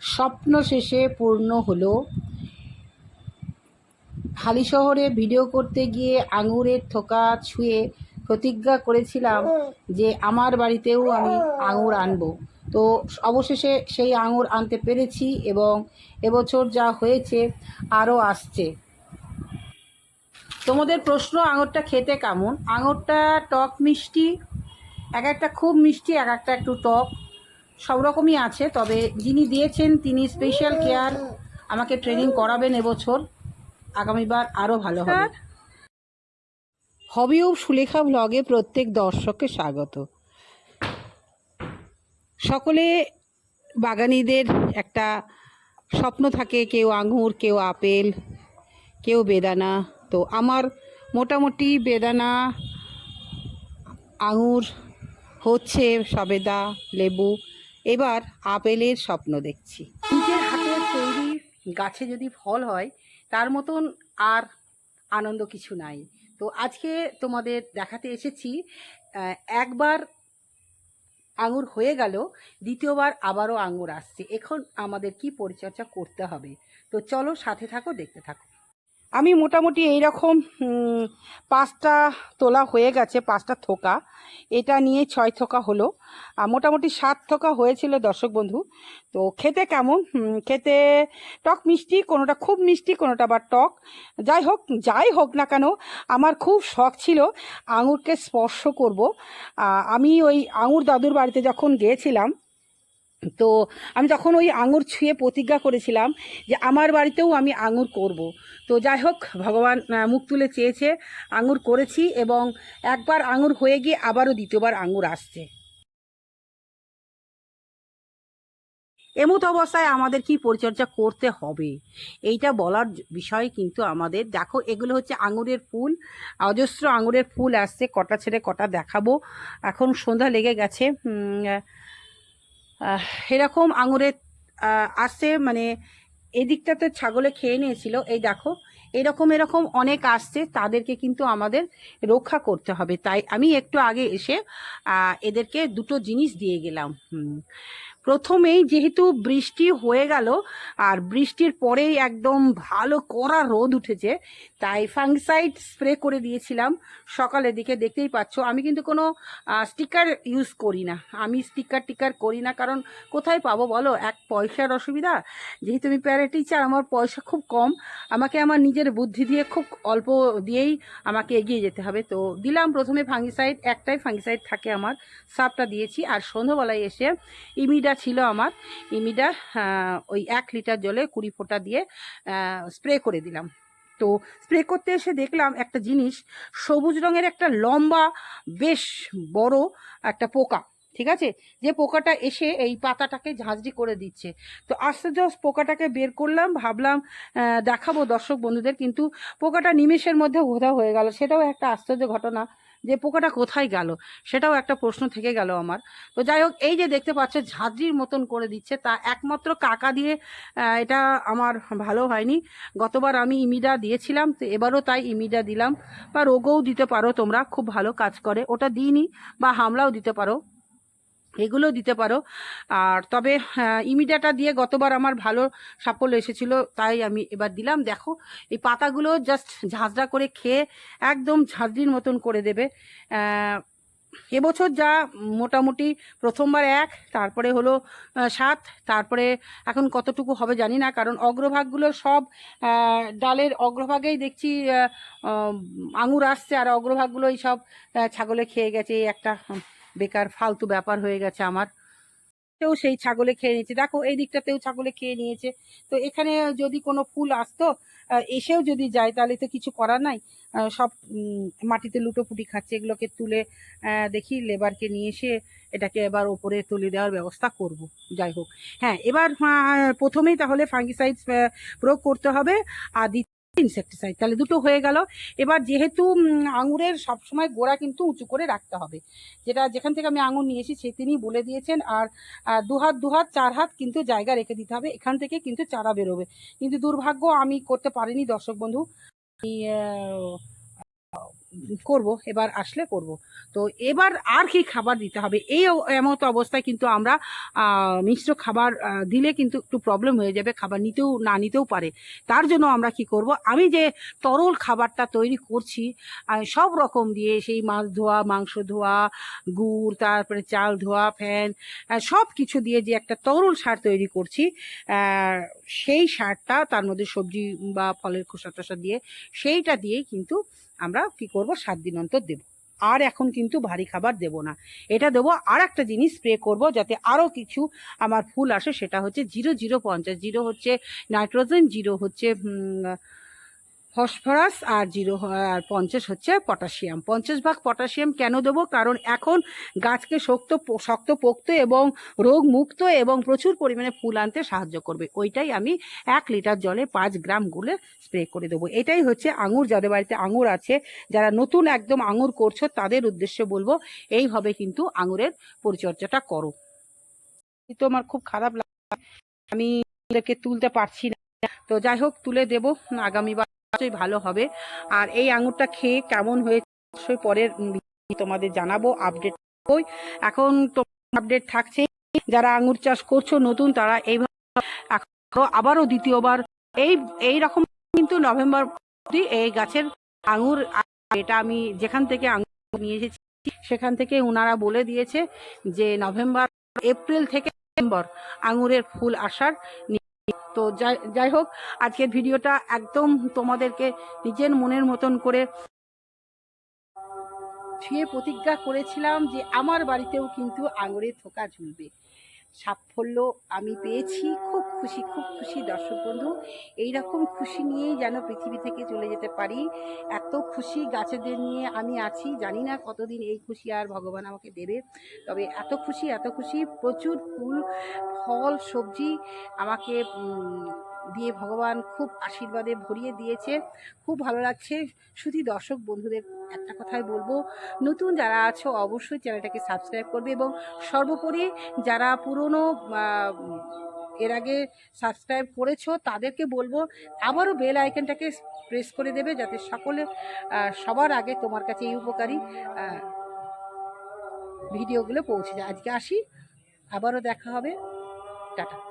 স্বপ্ন শেষে পূর্ণ হলো। হালি শহরে ভিডিও করতে গিয়ে আঙুরের থোকা ছুঁয়ে প্রতিজ্ঞা করেছিলাম যে আমার বাড়িতেও আমি আঙুর আনব। তো অবশেষে সেই আঙুর আনতে পেরেছি এবং এবছর যা হয়েছে আরও আসছে। তোমাদের প্রশ্ন, আঙুরটা খেতে কেমন? আঙুরটা টক মিষ্টি, এক একটা খুব মিষ্টি, এক একটা একটু টক। সব রকমই আছে তবে যিনি দিয়েছেন তিনি স্পেশাল কেয়ার আমাকে ট্রেনিং করাবেন এবছর। আগামীবার আরও ভালো হবে। হবি ও সুলেখা ব্লগে প্রত্যেক দর্শককে স্বাগত। সকলে বাগানিদের একটা স্বপ্ন থাকে কেউ আঙুর কেউ আপেল কেউ বেদানা। তো আমার মোটামুটি বেদানা আঙুর হচ্ছে সবেদা লেবু এবার আপেলের স্বপ্ন দেখছি। নিজের হাতের তৈরি গাছে যদি ফল হয়, তার মতন আর আনন্দ কিছু নাই। তো আজকে তোমাদের দেখাতে এসেছি একবার আঙুর হয়ে গেল, দ্বিতীয়বার আবারও আঙুর আসছে। এখন আমাদের কি পরিচর্যা করতে হবে? তো চলো সাথে থাকো, দেখতে থাকো। আমি মোটামুটি এই রকম পাঁচটা তোলা হয়ে গেছে, পাঁচটা থোকা। এটা নিয়ে ছয় থোকা হলো। আর মোটামুটি সাত থোকা হয়েছিল দর্শক বন্ধু। তো খেতে কেমন? খেতে টক মিষ্টি, কোনোটা খুব মিষ্টি, কোনোটা আবার টক। যাই হোক যাই হোক না কেন, আমার খুব শখ ছিল আঙুরকে স্পর্শ করব। আমি ওই আঙুর দাদুর বাড়িতে যখন গিয়েছিলাম তো আমি তখন ওই আঙুর ছুঁয়ে প্রতিজ্ঞা করেছিলাম যে আমার বাড়িতেও আমি আঙুর করব। তো যাই হোক, ভগবান মুখ তুলে চেয়েছে, আঙুর করেছি এবং একবার আঙুর হয়ে গিয়ে আবারও দ্বিতীয়বার আঙুর আসছে। এমত অবস্থায় আমাদের কি পরিচর্যা করতে হবে? এইটা বলার বিষয় কিন্তু আমাদের। দেখো, এগুলো হচ্ছে আঙুরের ফুল। অজস্র আঙুরের ফুল আসছে। কটা ছেড়ে কটা দেখাবো। এখন সন্ধ্যা লেগে গেছে। এরকম আঙুরের আসে মানে এদিকটাতে ছাগলে খেয়ে নিয়েছিল। এই দেখো, এরকম এরকম অনেক আসছে, তাদেরকে কিন্তু আমাদের রক্ষা করতে হবে। তাই আমি একটু আগে এসে এদেরকে দুটো জিনিস দিয়ে গেলাম। প্রথমেই যেহেতু বৃষ্টি হয়ে গেল, আর বৃষ্টির পরেই একদম ভালো কড়া রোদ উঠেছে, তাই ফাঙ্গসাইড স্প্রে করে দিয়েছিলাম। সকালের দিকে দেখতেই পাচ্ছ, আমি কিন্তু কোনো স্টিকার ইউজ করি না। আমি স্টিকার টিকার করি না, কারণ কোথায় পাবো বলো? এক পয়সার অসুবিধা। যেহেতু আমি প্যারা টিচার আমার পয়সা খুব কম। আমাকে আমার নিজের বুদ্ধি দিয়ে খুব অল্প দিয়েই আমাকে এগিয়ে যেতে হবে। তো দিলাম প্রথমে ফাঙ্গিসাইড একটাই ফাঙ্গিসাইড থাকে আমার। সাপটা দিয়েছি, আর সন্ধ্যাবেলায় এসে ইমিডা ছিল আমার। ইমিডা ওই এক লিটার জলে কুড়ি ফোঁটা দিয়ে স্প্রে করে দিলাম। তো স্প্রে করতে এসে দেখলাম একটা জিনিস, সবুজ রঙের একটা লম্বা, বেশ বড় একটা পোকা, ঠিক আছে? যে পোকাটা এসে এই পাতাটাকে ঝাঁঝরি করে দিচ্ছে। তো আস্তে পোকাটাকে বের করলাম, ভাবলাম দেখাবো দর্শক বন্ধুদের, কিন্তু পোকাটা নিমেষের মধ্যে উধাও হয়ে গেল। সেটাও একটা আশ্চর্য ঘটনা। যে পোকাটা কোথায় গেল? সেটাও একটা প্রশ্ন থেকে গেল আমার। তো যাই হোক, এই যে দেখতে পাচ্ছে ঝাঁঝরির মতন করে দিচ্ছে। তা একমাত্র কাকা দিয়ে এটা আমার ভালো হয়নি। গতবার আমি ইমিডা দিয়েছিলাম, তো এবারও তাই ইমিডা দিলাম। বা রোগও দিতে পারো তোমরা, খুব ভালো কাজ করে। ওটা দিইনি, বা হামলাও দিতে পারো। এগুলো দিতে পারো। আর তবে ইমিডিয়াটা দিয়ে গতবার আমার ভালো সাফল্য এসেছিল, তাই আমি এবার দিলাম। দেখো, এই পাতাগুলো জাস্ট ঝাঁঝরা করে খেয়ে একদম ঝাঁঝরির মতন করে দেবে। এবছর যা মোটামুটি প্রথমবার এক, তারপরে হলো সাত, তারপরে এখন কতটুকু হবে জানি না, কারণ অগ্রভাগগুলো সব ডালের অগ্রভাগেই দেখছি আঙুর আসছে, আর অগ্রভাগগুলোই সব ছাগলে খেয়ে গেছে একটা বেকার, ফালতু ব্যাপার হয়ে গেছে আমার। তেও সেই ছাগলে খেয়ে নিয়েছে। দেখো, এই দিকটাতেও ছাগলে খেয়ে নিয়েছে। তো এখানে যদি কোনো ফুল আসতো এসেও যদি যায়, তাহলে তো কিছু করার নাই। সব মাটিতে লুটোপুটি খাচ্ছে। এগুলোকে তুলে দেখি লেবারকে নিয়ে এসে এটাকে এবার ওপরে তুলে দেওয়ার ব্যবস্থা করব। যাই হোক। হ্যাঁ এবার প্রথমেই তাহলে ফাঙ্গিসাইড প্রয়োগ করতে হবে। আর দ্বিতীয় ইনসেকটিসাইড তাহলে দুটো হয়ে গেল। এবার যেহেতু আঙুরের সবসময় গোড়া কিন্তু উঁচু করে রাখতে হবে। যেটা, যেখান থেকে আমি আঙুর নিয়ে এসেছি সে তিনি বলে দিয়েছেন, আর দুহাত দু হাত দু হাত, চার হাত কিন্তু জায়গা রেখে দিতে হবে। এখান থেকে কিন্তু চারা বেরোবে। কিন্তু দুর্ভাগ্য, আমি করতে পারিনি, দর্শক বন্ধু। করব, এবার আসলে করব। তো এবার আর কি খাবার দিতে হবে? এই এমত অবস্থায় কিন্তু আমরা মিশ্র খাবার দিলে কিন্তু একটু প্রবলেম হয়ে যাবে, খাবার নিতেও, না নিতেও পারে। তার জন্য আমরা কি করব? আমি যে তরল খাবারটা তৈরি করছি সব রকম দিয়ে সেই মাছ ধোয়া, মাংস ধোয়া, গুড়, তারপরে চাল ধোয়া, ফ্যান সব কিছু দিয়ে যে একটা তরল সার তৈরি করছি সেই সারটা তার মধ্যে সবজি বা ফলের খোসা টোসা দিয়ে, সেইটা দিয়ে কিন্তু আমরা কি করব? সাত দিন অন্তর দেব। আর এখন কিন্তু ভারী খাবার দেব না। এটা দেবো আর একটা জিনিস স্প্রে করব যাতে আরও কিছু আমার ফুল আসে, সেটা হচ্ছে জিরো জিরো পঞ্চাশ, জিরো হচ্ছে নাইট্রোজেন জিরো হচ্ছে ফসফরাস আর জিরো আর পঞ্চাশ হচ্ছে পটাশিয়াম। পঞ্চাশ ভাগ পটাশিয়াম কেন দেবো? কারণ এখন গাছকে শক্ত শক্ত পোক্ত এবং রোগ মুক্ত এবং প্রচুর পরিমাণে ফুল আনতে সাহায্য করবে। ওইটাই আমি এক লিটার জলে পাঁচ গ্রাম গুলে স্প্রে করে দেবো। এটাই হচ্ছে আঙুর। যাদের বাড়িতে আঙুর আছে, যারা নতুন একদম আঙুর করছ, তাদের উদ্দেশ্যে বলব এইভাবে কিন্তু আঙুরের পরিচর্যাটা করো। তো আমার খুব খারাপ লাগে আমি তুলতে পারছি না। তো যাই হোক, তুলে দেবো। আগামীবার নিশ্চয়ই ভালো হবে। আর এই আঙুরটা খেয়ে কেমন হয়েছে অবশ্যই পরের তোমাদের জানাব আপডেট এখন আপডেট থাকছে, যারা আঙুর চাষ করছ নতুন তারা এইভাবে আবারও দ্বিতীয়বার এই এই রকম কিন্তু নভেম্বর অবধি এই গাছের আঙুর, এটা আমি যেখান থেকে আঙুর নিয়ে এসেছি সেখান থেকে ওনারা বলে দিয়েছে যে নভেম্বর, এপ্রিল থেকে নভেম্বর আঙুরের ফুল আসার তো যাই যাই হোক, আজকের ভিডিওটা একদম তোমাদেরকে নিজের মনের মতন করে ছুঁয়ে প্রতিজ্ঞা করেছিলাম যে আমার বাড়িতেও কিন্তু আঙুরের থোকা ঝুলবে। সাফল্য আমি পেয়েছি। খুব খুশি খুব খুশি দর্শক বন্ধু। এইরকম খুশি নিয়েই যেন পৃথিবী থেকে চলে যেতে পারি। এত খুশি গাছেদের নিয়ে আমি আছি। জানি না কতদিন এই খুশি আর ভগবান আমাকে দেবে। তবে এত খুশি এত খুশি। প্রচুর ফুল, ফল, সবজি আমাকে দিয়ে ভগবান খুব আশীর্বাদে ভরিয়ে দিয়েছে। খুব ভালো লাগছে। শুধু দর্শক বন্ধুদের একটা কথাই বলব, নতুন যারা আছো অবশ্যই চ্যানেলটাকে সাবস্ক্রাইব করবে এবং সর্বোপরি যারা পুরনো এর আগে সাবস্ক্রাইব করেছ তাদেরকে বলব আবারও বেল আইকনটাকে প্রেস করে দেবে যাতে সকলে সবার আগে তোমার কাছে এই উপকারী ভিডিওগুলো পৌঁছে যায়। আজকে আসি, আবারও দেখা হবে। টাটা।